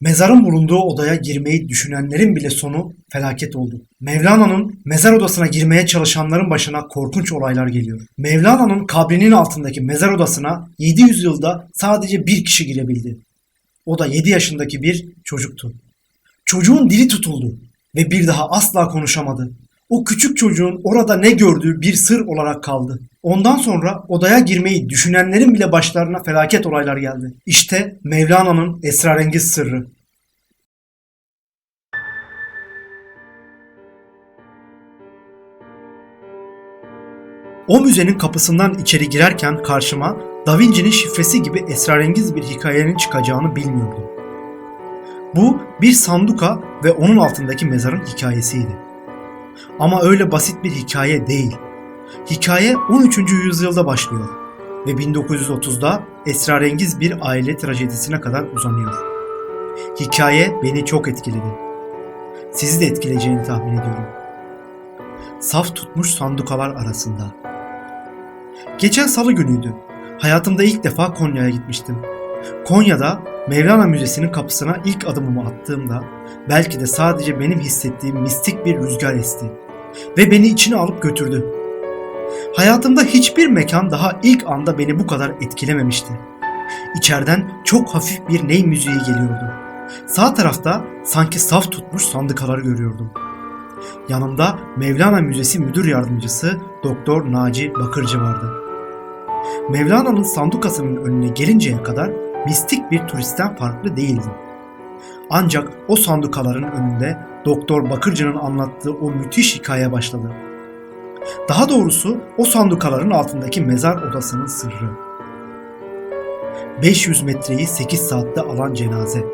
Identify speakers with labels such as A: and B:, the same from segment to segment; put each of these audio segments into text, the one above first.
A: Mezarın bulunduğu odaya girmeyi düşünenlerin bile sonu felaket oldu. Mevlana'nın mezar odasına girmeye çalışanların başına korkunç olaylar geliyor. Mevlana'nın kabrinin altındaki mezar odasına 700 yılda sadece bir kişi girebildi. O da 7 yaşındaki bir çocuktu. Çocuğun dili tutuldu ve bir daha asla konuşamadı. O küçük çocuğun orada ne gördüğü bir sır olarak kaldı. Ondan sonra odaya girmeyi düşünenlerin bile başlarına felaket olaylar geldi. İşte Mevlana'nın esrarengiz sırrı. O müzenin kapısından içeri girerken karşıma Da Vinci'nin şifresi gibi esrarengiz bir hikayenin çıkacağını bilmiyordum. Bu bir sanduka ve onun altındaki mezarın hikayesiydi. Ama öyle basit bir hikaye değil. Hikaye 13. yüzyılda başlıyor ve 1930'da esrarengiz bir aile trajedisine kadar uzanıyor. Hikaye beni çok etkiledi. Sizi de etkileyeceğini tahmin ediyorum. Saf tutmuş sandukalar arasında. Geçen salı günüydü. Hayatımda ilk defa Konya'ya gitmiştim. Konya'da Mevlana Müzesi'nin kapısına ilk adımımı attığımda belki de sadece benim hissettiğim mistik bir rüzgar esti ve beni içine alıp götürdü. Hayatımda hiçbir mekan daha ilk anda beni bu kadar etkilememişti. İçeriden çok hafif bir ney müziği geliyordu. Sağ tarafta sanki saf tutmuş sandıkalar görüyordum. Yanımda Mevlana Müzesi Müdür Yardımcısı Doktor Naci Bakırcı vardı. Mevlana'nın sandukasının önüne gelinceye kadar mistik bir turistten farklı değildim. Ancak o sandukaların önünde Doktor Bakırcı'nın anlattığı o müthiş hikaye başladı. Daha doğrusu o sandukaların altındaki mezar odasının sırrı. 500 metreyi 8 saatte alan cenaze.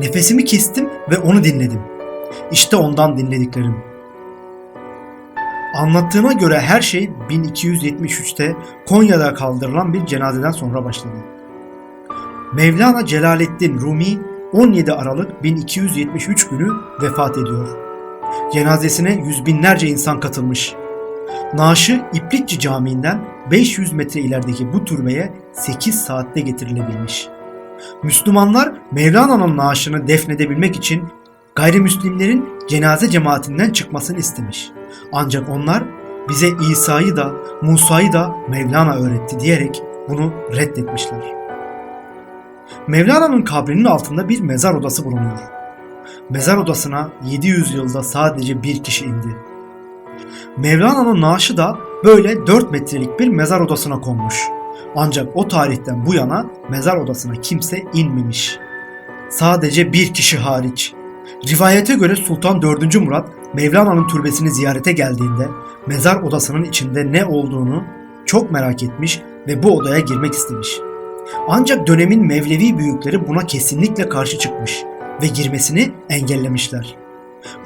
A: Nefesimi kestim ve onu dinledim. İşte ondan dinlediklerim. Anlattığına göre her şey 1273'te Konya'da kaldırılan bir cenazeden sonra başladı. Mevlana Celaleddin Rumi 17 Aralık 1273 günü vefat ediyor. Cenazesine yüz binlerce insan katılmış. Naaşı İplikçi Camii'nden 500 metre ilerideki bu türbeye 8 saatte getirilebilmiş. Müslümanlar Mevlana'nın naaşını defnedebilmek için gayrimüslimlerin cenaze cemaatinden çıkmasını istemiş. Ancak onlar bize İsa'yı da Musa'yı da Mevlana öğretti diyerek bunu reddetmişler. Mevlana'nın kabrinin altında bir mezar odası bulunuyor. Mezar odasına 700 yılda sadece bir kişi indi. Mevlana'nın naaşı da böyle 4 metrelik bir mezar odasına konmuş. Ancak o tarihten bu yana mezar odasına kimse inmemiş. Sadece bir kişi hariç. Rivayete göre Sultan 4. Murat Mevlana'nın türbesini ziyarete geldiğinde mezar odasının içinde ne olduğunu çok merak etmiş ve bu odaya girmek istemiş. Ancak dönemin Mevlevi büyükleri buna kesinlikle karşı çıkmış ve girmesini engellemişler.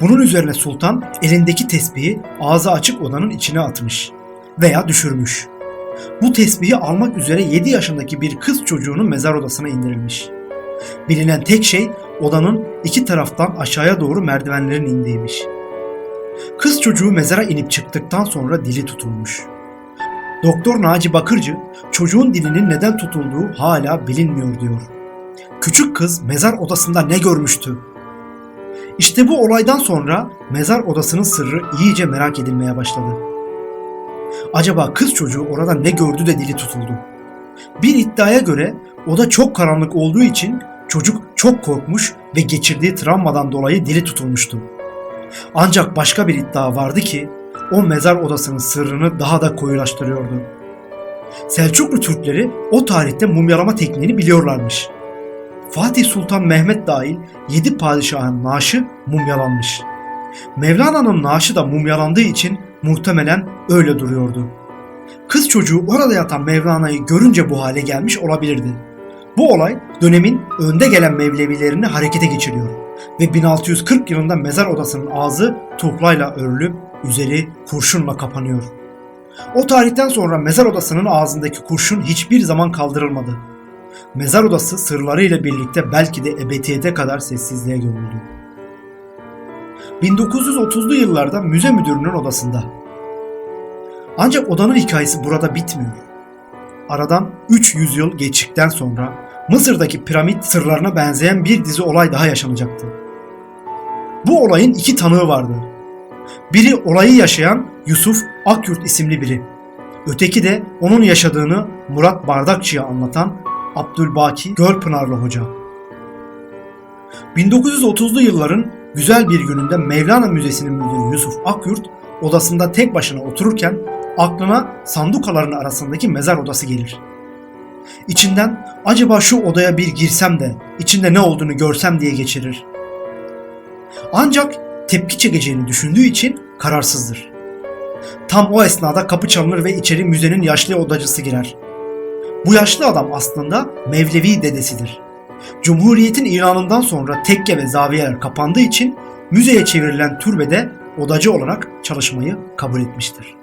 A: Bunun üzerine sultan elindeki tesbihi ağzı açık odanın içine atmış veya düşürmüş. Bu tesbihi almak üzere 7 yaşındaki bir kız çocuğunun mezar odasına indirilmiş. Bilinen tek şey odanın iki taraftan aşağıya doğru merdivenlerin indiğiymiş. Kız çocuğu mezara inip çıktıktan sonra dili tutulmuş. Doktor Naci Bakırcı çocuğun dilinin neden tutulduğu hala bilinmiyor diyor. Küçük kız mezar odasında ne görmüştü? İşte bu olaydan sonra mezar odasının sırrı iyice merak edilmeye başladı. Acaba kız çocuğu orada ne gördü de dili tutuldu? Bir iddiaya göre oda çok karanlık olduğu için çocuk çok korkmuş ve geçirdiği travmadan dolayı dili tutulmuştu. Ancak başka bir iddia vardı ki o mezar odasının sırrını daha da koyulaştırıyordu. Selçuklu Türkleri o tarihte mumyalama tekniğini biliyorlarmış. Fatih Sultan Mehmet dahil 7 padişahın naaşı mumyalanmış. Mevlana'nın naaşı da mumyalandığı için muhtemelen öyle duruyordu. Kız çocuğu orada yatan Mevlana'yı görünce bu hale gelmiş olabilirdi. Bu olay dönemin önde gelen Mevlevilerini harekete geçiriyor ve 1640 yılında mezar odasının ağzı tuhlayla örülüp üzeri kurşunla kapanıyor. O tarihten sonra mezar odasının ağzındaki kurşun hiçbir zaman kaldırılmadı. Mezar odası sırlarıyla birlikte belki de ebediyete kadar sessizliğe gömüldü. 1930'lu yıllarda müze müdürünün odasında. Ancak odanın hikayesi burada bitmiyor. Aradan 300 yıl geçtikten sonra Mısır'daki piramit sırlarına benzeyen bir dizi olay daha yaşanacaktı. Bu olayın iki tanığı vardı. Biri olayı yaşayan Yusuf Akyurt isimli biri. Öteki de onun yaşadığını Murat Bardakçı'ya anlatan Abdülbaki Gölpınarlı Hoca. 1930'lu yılların güzel bir gününde Mevlana Müzesi'nin müdürü Yusuf Akyurt odasında tek başına otururken aklına sandukaların arasındaki mezar odası gelir. İçinden acaba şu odaya bir girsem de içinde ne olduğunu görsem diye geçirir. Ancak tepki çekeceğini düşündüğü için kararsızdır. Tam o esnada kapı çalınır ve içeri müzenin yaşlı odacısı girer. Bu yaşlı adam aslında Mevlevi dedesidir. Cumhuriyetin ilanından sonra tekke ve zaviyeler kapandığı için müzeye çevrilen türbede odacı olarak çalışmayı kabul etmiştir.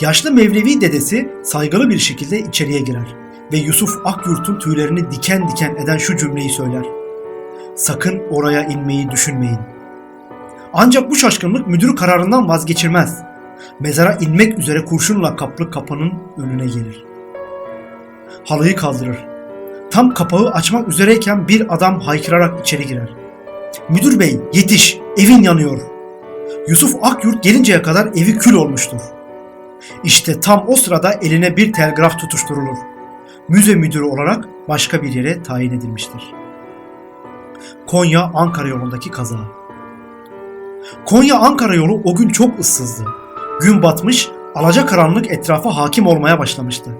A: Yaşlı Mevlevi dedesi saygılı bir şekilde içeriye girer ve Yusuf Akyurt'un tüylerini diken diken eden şu cümleyi söyler. Sakın oraya inmeyi düşünmeyin. Ancak bu şaşkınlık müdürü kararından vazgeçirmez. Mezara inmek üzere kurşunla kaplı kapının önüne gelir. Halıyı kaldırır. Tam kapağı açmak üzereyken bir adam haykırarak içeri girer. Müdür bey yetiş evin yanıyor. Yusuf Akyurt gelinceye kadar evi kül olmuştur. İşte tam o sırada eline bir telgraf tutuşturulur. Müze müdürü olarak başka bir yere tayin edilmiştir. Konya Ankara yolundaki kaza. Konya Ankara yolu o gün çok ıssızdı. Gün batmış, alacakaranlık etrafa hakim olmaya başlamıştı.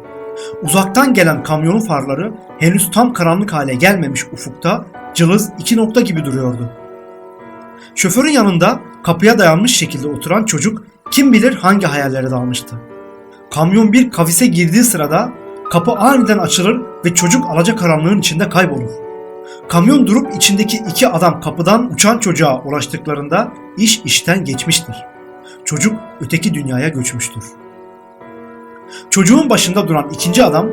A: Uzaktan gelen kamyonun farları henüz tam karanlık hale gelmemiş ufukta cılız iki nokta gibi duruyordu. Şoförün yanında kapıya dayanmış şekilde oturan çocuk kim bilir hangi hayallere dalmıştı. Kamyon bir kafise girdiği sırada kapı aniden açılır ve çocuk alacakaranlığın içinde kaybolur. Kamyon durup içindeki iki adam kapıdan uçan çocuğa ulaştıklarında iş işten geçmiştir. Çocuk öteki dünyaya göçmüştür. Çocuğun başında duran ikinci adam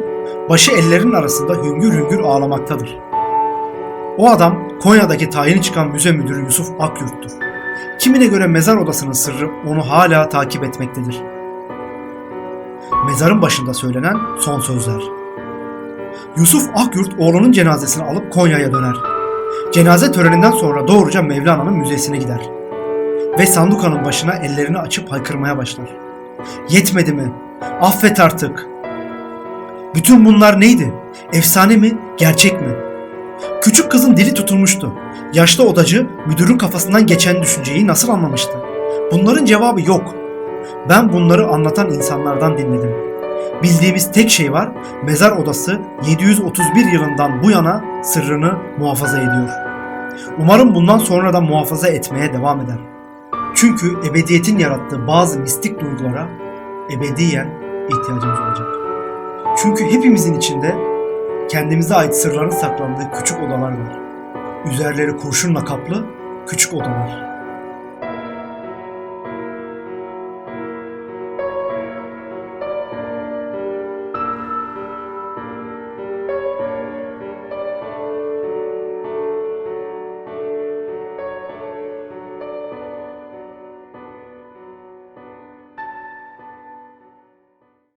A: başı ellerinin arasında hüngür hüngür ağlamaktadır. O adam Konya'daki tayini çıkan müze müdürü Yusuf Akyurt'tur. Kimine göre mezar odasının sırrı onu hala takip etmektedir. Mezarın başında söylenen son sözler. Yusuf Akyurt oğlunun cenazesini alıp Konya'ya döner. Cenaze töreninden sonra doğruca Mevlana'nın müzesine gider. Ve sandukanın başına ellerini açıp haykırmaya başlar. Yetmedi mi? Affet artık. Bütün bunlar neydi? Efsane mi? Gerçek mi? Küçük kızın dili tutulmuştu. Yaşlı odacı müdürün kafasından geçen düşünceyi nasıl anlamıştı? Bunların cevabı yok. Ben bunları anlatan insanlardan dinledim. Bildiğimiz tek şey var, mezar odası 731 yılından bu yana sırrını muhafaza ediyor. Umarım bundan sonra da muhafaza etmeye devam eder. Çünkü ebediyetin yarattığı bazı mistik duygulara ebediyen ihtiyacımız olacak. Çünkü hepimizin içinde kendimize ait sırların saklandığı küçük odalar var. Üzerleri kurşunla kaplı küçük odalar.